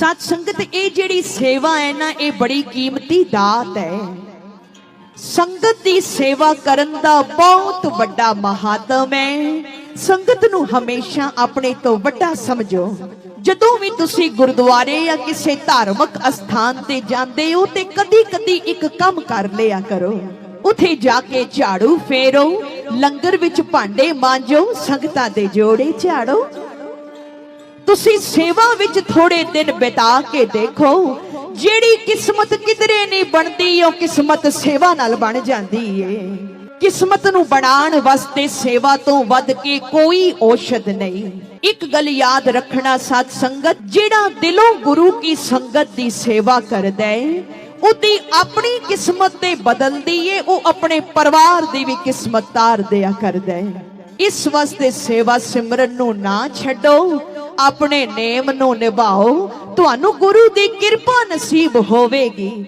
ਸਤ ਸੰਗਤ, ਇਹ ਜਿਹੜੀ ਸੇਵਾ ਹੈ ਨਾ, ਇਹ ਬੜੀ ਕੀਮਤੀ ਦਾਤ ਹੈ। ਸੰਗਤ ਦੀ ਸੇਵਾ ਕਰਨ ਦਾ ਬਹੁਤ ਵੱਡਾ ਮਹਾਤਮ ਹੈ। ਸੰਗਤ ਨੂੰ ਹਮੇਸ਼ਾ ਆਪਣੇ ਤੋਂ ਵੱਡਾ ਸਮਝੋ। ਜਦੋਂ ਵੀ ਤੁਸੀਂ ਗੁਰਦੁਆਰੇ ਜਾਂ ਕਿਸੇ ਧਾਰਮਿਕ ਅਸਥਾਨ ਤੇ ਜਾਂਦੇ ਹੋ ਤੇ ਕਦੀ-ਕਦੀ ਇੱਕ ਕੰਮ ਕਰ ਲਿਆ ਕਰੋ। ਉਥੇ ਜਾ ਕੇ ਝਾੜੂ ਫੇਰੋ, ਲੰਗਰ ਵਿੱਚ ਭਾਂਡੇ ਮਾਂਜੋ, ਸੰਗਤਾਂ ਦੇ ਜੋੜੇ ਝਾੜੋ। ਤੁਸੀਂ ਸੇਵਾ ਵਿੱਚ ਥੋੜੇ ਦਿਨ ਬਿਤਾ ਕੇ ਦੇਖੋ, ਜਿਹੜੀ ਕਿਸਮਤ ਕਿਧਰੇ ਨਹੀਂ ਬਣਦੀ, ਉਹ ਕਿਸਮਤ ਸੇਵਾ ਨਾਲ ਬਣ ਜਾਂਦੀ ਏ। ਕਿਸਮਤ ਨੂੰ ਬਣਾਉਣ ਵਾਸਤੇ ਸੇਵਾ ਤੋਂ ਵੱਧ ਕੇ ਕੋਈ ਔਸ਼ਧ ਨਹੀਂ। ਇੱਕ ਗੱਲ ਯਾਦ ਰੱਖਣਾ ਸਾਧ ਸੰਗਤ, ਜਿਹੜਾ ਦਿਲੋਂ ਗੁਰੂ ਕੀ ਸੰਗਤ ਦੀ ਸੇਵਾ ਕਰਦਾ ਹੈ ਉਹਦੀ ਆਪਣੀ ਕਿਸਮਤ ਤੇ ਬਦਲਦੀ ਏ, ਉਹ ਆਪਣੇ ਪਰਿਵਾਰ ਦੀ ਵੀ ਕਿਸਮਤ ਤਾਰ ਦਿਆ ਕਰਦਾ ਹੈ ਇਸ ਵਾਸਤੇ ਸੇਵਾ ਸਿਮਰਨ ਨੂੰ ਨਾ ਛੱਡੋ ਆਪਣੇ ਨੇਮ ਨੂੰ ਨਿਭਾਓ ਤੁਹਾਨੂੰ ਗੁਰੂ ਦੀ ਕਿਰਪਾ ਨਸੀਬ ਹੋਵੇਗੀ।